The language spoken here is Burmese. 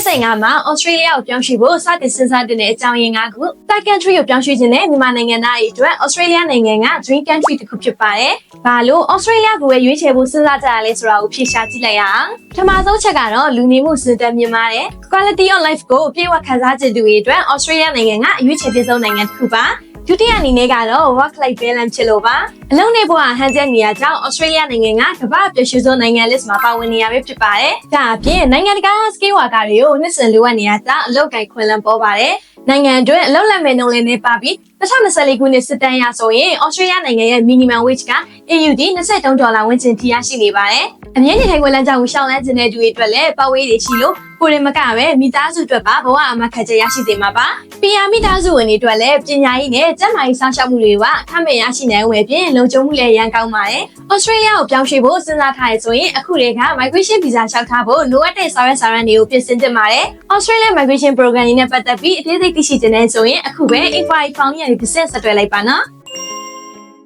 2025မှာ Australia ကိုပြောင်းရွှေ့ဖို့စတင်စဉ်းစားတဲ့အကြောင်းရင်း၅ခု Third country ကိုပြောင်းရွှေ့ခြင်းနဲ့မြန်မာနိုင်ငံသားတွေအတွက် Australia နိုင်ငံက dream country တစ်ခုဖြစ်ပါတယ်။ဘာလို့ Australia ကိုပဲရွေးချယ်ဖို့စဉ်းစားကြရလဲဆိုတာကိုဖြေရှာကြည့်လိုက်ရအောင်။ပထမဆုံးချက်ကတော့လူနေမှုစံတက်မြင့်မားတဲ့ quality of life ကိုအပြည့်အဝခံစားချင်သူတွေအတွက် Australia နိုင်ငံကအရွေးချယ်ပြဆုံးနိုင်ငံတစ်ခုပါ။ ဒုတိယအနေနဲ့ကတော့ work life balance ဖြစ်လို့ပါအလုံးနေဘဝဟန်ချက်နေရကြောင်း Australia နိုင်ငံကကမ္ဘာပျော်ရွှင်ဆုံးနိုင်ငံ list မှာပါဝင်နေရပဲဖြစ်ပါတယ်။ဒါအပြင်နိုင်ငံတကာ scale worker တွေကိုနှစ်စဉ်လိုအပ်နေရကြောင်းအလုပ်ကိုင်ခွင့်လန်းပေါ်ပါတယ်။နိုင်ငံအတွင်းအလုပ်လက်မဲ့နှုန်းလည်းနေပါပြီး2024ခုနှစ်စစ်တမ်းရဆိုရင် Australia နိုင်ငံရဲ့ minimum wage က AUD 23ဒေါ်လာဝန်းကျင်ထိရရှိနေပါတယ်။အမြင့်နေထိုင်ခွင့်လမ်းကြောင်းကိုရှောင်လန်းခြင်းတဲ့သူတွေအတွက်လည်းပတ်ဝေးတွေရှိလို့ ကိုရင်မကပဲမိသားစုအတွက်ပါဘဝအမခက်ချက်ရရှိစေမှာပါ။ပြည်ယာမိသားစုဝင်တွေအတွက်လည်းပညာရေးနဲ့ကျန်းမာရေးစောင့်ရှောက်မှုတွေကအခမဲ့ရရှိနိုင်ဝယ်ပြင်လုံခြုံမှုလည်းရန်ကောင်းပါတယ်။ Australia ကိုပြောင်းရွှေ့ဖို့စဉ်းစားထားရဆိုရင်အခုတည်းက migration visa လျှောက်ထားဖို့လိုအပ်တဲ့ဆောင်ရွက်ဆောင်ရန်တွေကိုပြင်ဆင်သင့်ပါတယ်။ Australia migration program နဲ့ပတ်သက်ပြီးအသေးစိတ်သိရှိခြင်းနဲ့ဆိုရင်အခုပဲ inquiry form ရပြီးဆက်သွယ်လိုက်ပါနော်။